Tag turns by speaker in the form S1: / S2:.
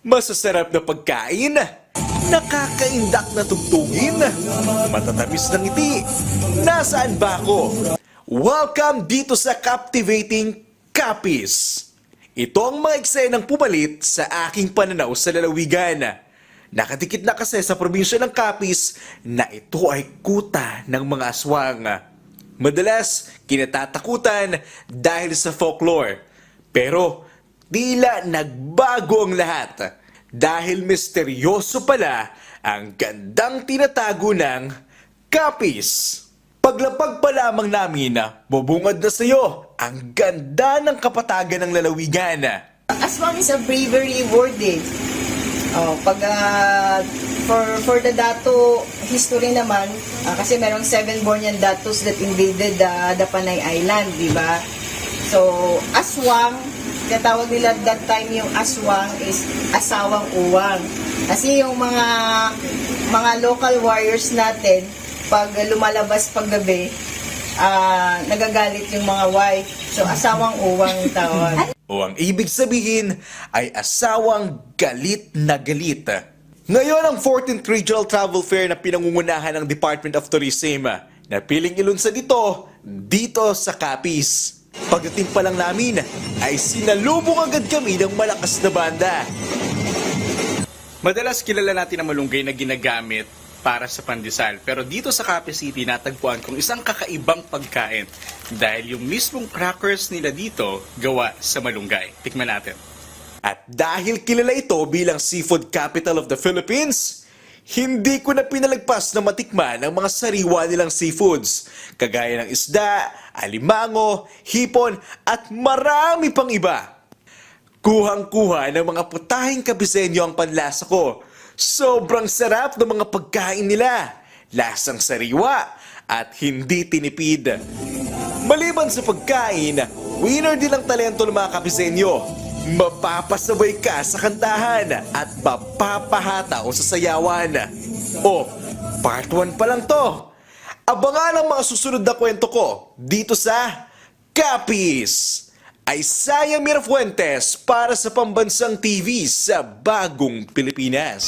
S1: Masasarap na pagkain, nakakaindak na tugtugin, matatamis ng ngiti. Nasaan ba ako? Welcome dito sa Captivating Capis. Ito ang mga eksenang pumalit sa aking pananaw sa lalawigan. Nakadikit na kasi sa probinsya ng Capiz na ito ay kuta ng mga aswang. Madalas, kinatatakutan dahil sa folklore. Pero, tila nagbago ang lahat dahil misteryoso pala ang gandang tinatago ng Capiz. Paglapag pa lamang namin, bubungad na sa'yo ang ganda ng kapatagan ng lalawigan.
S2: Aswang is a bravery word eh. Oh, pag ah, for for the Dato history naman, ah, kasi merong seven Bornean Datos that invaded the, the Panay Island, di ba? So, aswang, tinatawag nila that time yung aswang is asawang uwang. Kasi yung mga mga local warriors natin, pag lumalabas paggabi, ah nagagalit yung mga wife. So, asawang uwang tawag.
S1: O ang ibig sabihin ay asawang galit na galit. Ngayon ang 14th Regional Travel Fair na pinangungunahan ng Department of Tourism na piling ilunsa dito, dito sa Capiz. Pagdating pa lang namin ay sinalubong agad kami ng malakas na banda.
S3: Madalas kilala natin ang malunggay na ginagamit para sa pandesal. Pero dito sa Cape City, natagpuan kong isang kakaibang pagkain dahil yung mismong crackers nila dito gawa sa malunggay. Tikman natin.
S1: At dahil kilala ito bilang seafood capital of the Philippines, hindi ko na pinalagpas na matikman ang mga sariwa nilang seafoods, kagaya ng isda, alimango, hipon, at marami pang iba. Kuhang-kuha ng mga putahing kabisenyo ang panlasa ko. Sobrang sarap ng mga pagkain nila. Lasang sariwa at hindi tinipid. Maliban sa pagkain, winner din ang talento ng mga kabisenyo. Mapapasabay ka sa kantahan at mapapahata o sa sayawan. O, part 1 pa lang to. Abangan ang mga susunod na kwento ko dito sa Capis. Isaiah Mirafuentes para sa Pambansang TV sa Bagong Pilipinas.